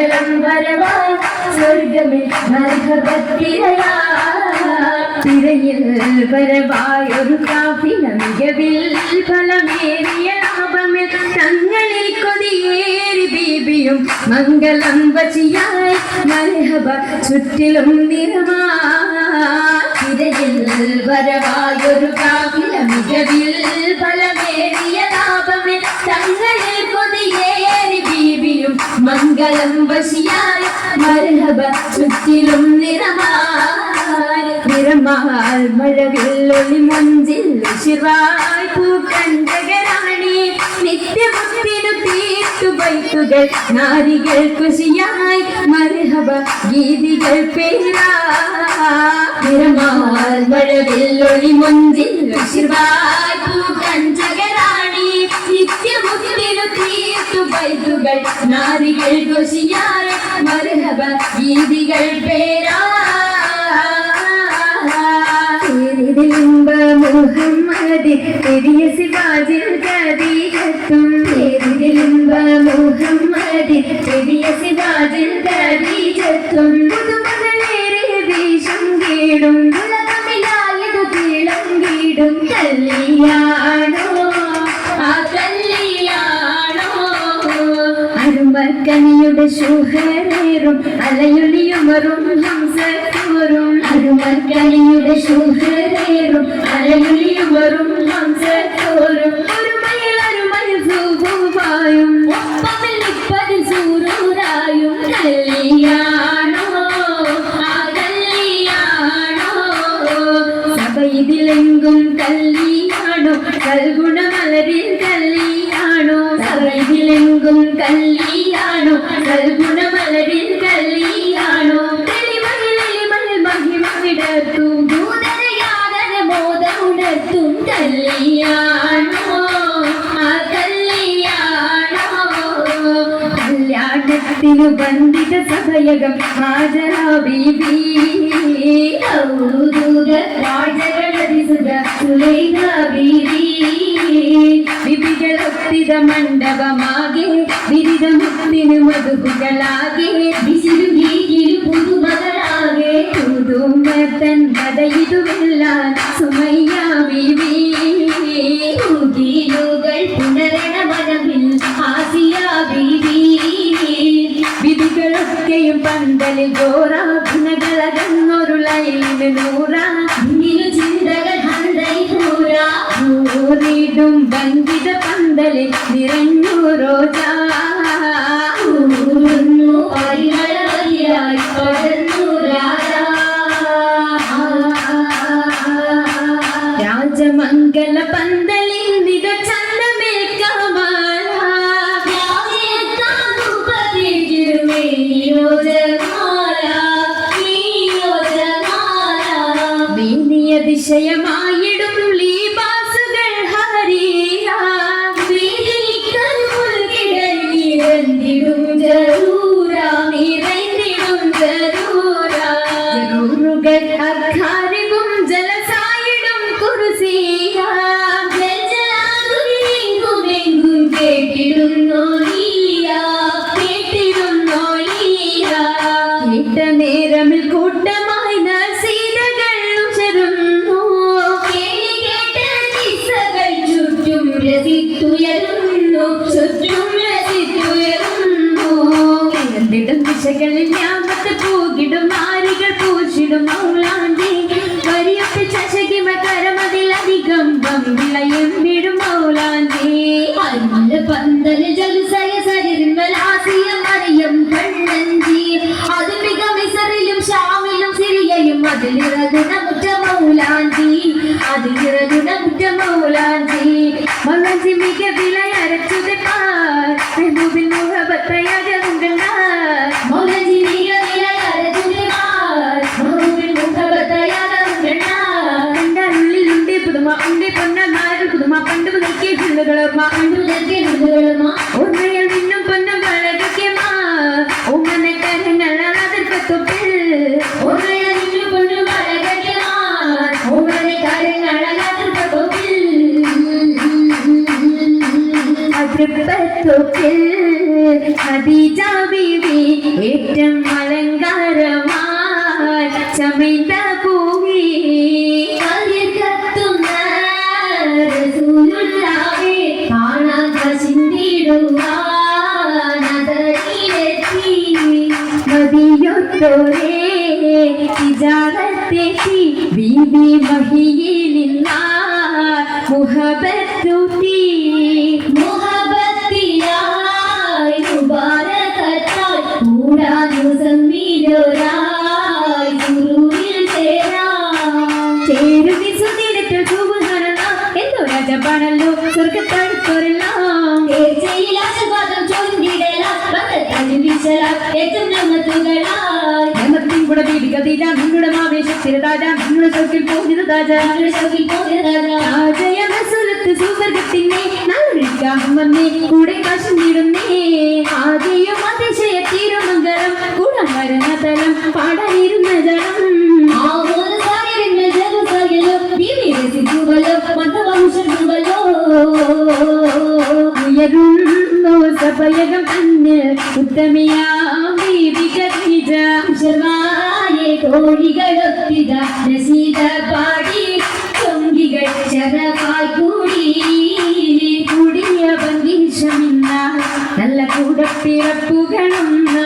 മംഗളം വരവായി സ്വർഗമിൽ മർഹബത്തിരയാ തിരയിൽ വരവായൊരു കാഫില മികവിൽ ഫലമേറിയ ലാഭമിൽ തങ്ങളിൽ കൊതിയേറി ബീബിയും മംഗളം വചിയായി നരഹബ ചുറ്റിലും നിറമാ. തിരയിൽ വരവായൊരു കാഫില മികവിൽ മംഗളം വശിയായി മരഹബ ചുറ്റിലും നിറമാൽ. നിറമാൽ മഴവില്ലൊളി മുഞ്ചിൽ ശിവായ് പൂക്കണ്ടകരാണി നിത്യമുത്തിനു തീർത്തു ബൈത്തുകൾ നാരികൾ കുശിയായി മരഹബ ഗീതികൾ പേരാ. നിറമാൽ മഴവില്ലൊളി മുഞ്ചിൽ ശിവായ് പൂക്കണ്ടകരാണി നിത്യമുത്തിനു തീർത്തു ബൈത്തുകൾ നാരികൾ കുശിയായി മർഹബ ഗീതികൾ പേരാ മുഹമ്മദ് പെരിയ സിവാജിൽ ഗദീകത്തും തിരുവിലിമ്പ മുഹമ്മദ് പെരിയ സിവാജിൽ ഗദീകത്തും അരുമക്കനിയുടെ ശുഹരേറും അലയൊലിയുമറും ഹംസൂറും അരുമക്കനിയുടെ ശുഹരേറും അലയുളിയും ഹംസൂറും സഭയിലെങ്കും കല്യാണോ? കൽഗുണമലരിൽ மகள் குணமலரில் கல்யாணோ தெளிமகள் எளிமகள் மகிமவிடத்தும் தூதரையாதன மோத உணர்த்தும் கல்யாணோ கல்யாணத்தினு ಬಂದಿದ ಸಭಯಗಂ ಹಾಜರ ಬೀಬಿ ಹೌದು ರಾಜಗಳರಿಸಿದ സുലൈഖ ബീബി വിധികളൊത്തിത മണ്ഡപമാകെ ബിരുദമുത്തിനു മധുകുകളാകെ വിശിരുകീകിരു പുതുമകളാകെ. പുതുമത്തൻ കഥയിതുമെല്ലാം സുമയ്യ ബീബി ൂകൾ പുനരണ മനമിൽ ആസിയ ബീബി വിധികളൊക്കെയും പന്തലിൽ ഗോറാഭുനകളകന്നൊരു ലൈലിന് നൂറ. നൂറിടും ബന്ധിത പന്തലിൽ നിറഞ്ഞു നേരമിൽ കൂട്ടമായി നസീതകൾ ഉചരുന്നു കേളി കേട്ട കിസ്സകൾ ചുറ്റും രസിത്തുയരുന്നു. ചുറ്റും രസിത്തുയരുന്നു. കിടന്നിടും ദിശകളിൽ ഞാമത്ത് പൂകിടും നാരികൾ പൂച്ചിടും മൗലാണ്ടി വരിയൊക്കെ ചശകിമ കരമതിലധികം വമ്പിളയും വിടും മൗലാണ്ടി പന്തൽ ജലുസയ അതിലിറകുന്ന മുറ്റ മൗലാഞ്ചി അതിലിറകുന്ന മുറ്റ മൗലാഞ്ചി മൗലാഞ്ചി മിക വിലയരച്ചത് പാർ മെഹബൂബിൽ മുഹബത്തയകുന്ന മൗലാഞ്ചി മിക വിലയരച്ചത് പാർ മെഹബൂബിൽ മുഹബത്തയകുന്ന കണ്ടാലുള്ളിലുണ്ട് പുതുമ ഉണ്ട് പൊന്നമാര് പുതുമ പണ്ട് മുതൽക്കേ ഫുള്ളുകളോർമ്മ പണ്ട് മുതൽക്കേ ഫുള്ളുകളോർമ്മ ഓർമ്മയിൽ നിന്നും പൊന്നും അതിർപ്പത്തൊപ്പിൽ ഖദീജ ബീവി ഏറ്റം അലങ്കാരമായി ചമൈത്ത പൂവി കത്തുന്ന റസൂലുള്ളാഹേ കാണാൻ ചിന്തിടുവാനതയിലെത്തി മതിയൊത്തോരേ തിജാറത്തെത്തി ബീബി മഹിയിലില്ല മുഹബത്തുത്തി മുഹബത്തിയായി എന്തോ രാജപാണല്ലോ സ്വർഗത്തടുത്തോരെല്ലാം ആശീർവാദം ചൊല്ലിടലാം കൂടെ കൂടെ അതിശയ തീരുമംഗലം തലം പാടാനിരുന്ന ജനം. ഉത്തമിയ വിഗത്നിജ ശർവായ കോഴികളൊത്തിത രസീത പാടി തൊങ്കികൾ ചതപാൽ കൂടി. കൂടിയ പങ്കിശമിന്ന നല്ല കൂടപ്പിറപ്പുകളുന്ന